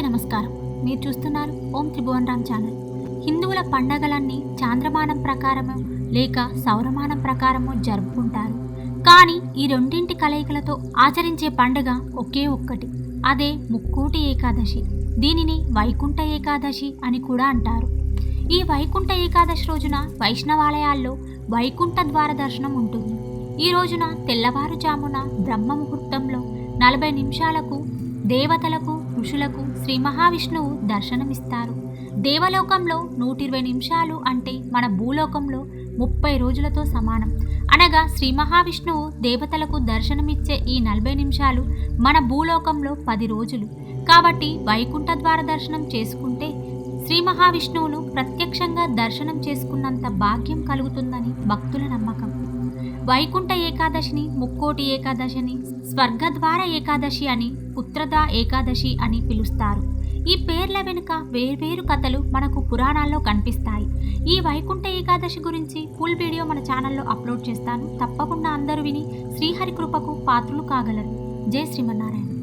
అందరికీ నమస్కారం. మీరు చూస్తున్నారు ఓం త్రిభువన్ రామ్ ఛానల్. హిందువుల పండగలన్నీ చాంద్రమానం ప్రకారము లేక సౌరమానం ప్రకారము జరుపుకుంటారు. కానీ ఈ రెండింటి కలయికలతో ఆచరించే పండుగ ఒకే ఒక్కటి. అదే ముక్కోటి ఏకాదశి. దీనిని వైకుంఠ ఏకాదశి అని కూడా అంటారు. ఈ వైకుంఠ ఏకాదశి రోజున వైష్ణవాలయాల్లో వైకుంఠ ద్వార దర్శనం ఉంటుంది. ఈ రోజున తెల్లవారుజామున బ్రహ్మ ముహూర్తంలో నలభై నిమిషాలకు దేవతలకు ఋషులకు శ్రీ మహావిష్ణువు దర్శనమిస్తారు. దేవలోకంలో నూట ఇరవై నిమిషాలు అంటే మన భూలోకంలో ముప్పై రోజులతో సమానం. అనగా శ్రీ మహావిష్ణువు దేవతలకు దర్శనమిచ్చే ఈ నలభై నిమిషాలు మన భూలోకంలో పది రోజులు. కాబట్టి వైకుంఠ ద్వార దర్శనం చేసుకుంటే శ్రీ మహావిష్ణువును ప్రత్యక్షంగా దర్శనం చేసుకున్నంత భాగ్యం కలుగుతుందని భక్తుల నమ్మకం. వైకుంఠ ఏకాదశిని ముక్కోటి ఏకాదశిని స్వర్గద్వార ఏకాదశి అని పుత్రదా ఏకాదశి అని పిలుస్తారు. ఈ పేర్ల వెనుక వేర్వేరు కథలు మనకు పురాణాల్లో కనిపిస్తాయి. ఈ వైకుంఠ ఏకాదశి గురించి ఫుల్ వీడియో మన ఛానల్లో అప్లోడ్ చేస్తాను. తప్పకుండా అందరూ విని శ్రీహరి కృపకు పాత్రులు కాగలరు. జై శ్రీమన్నారాయణ.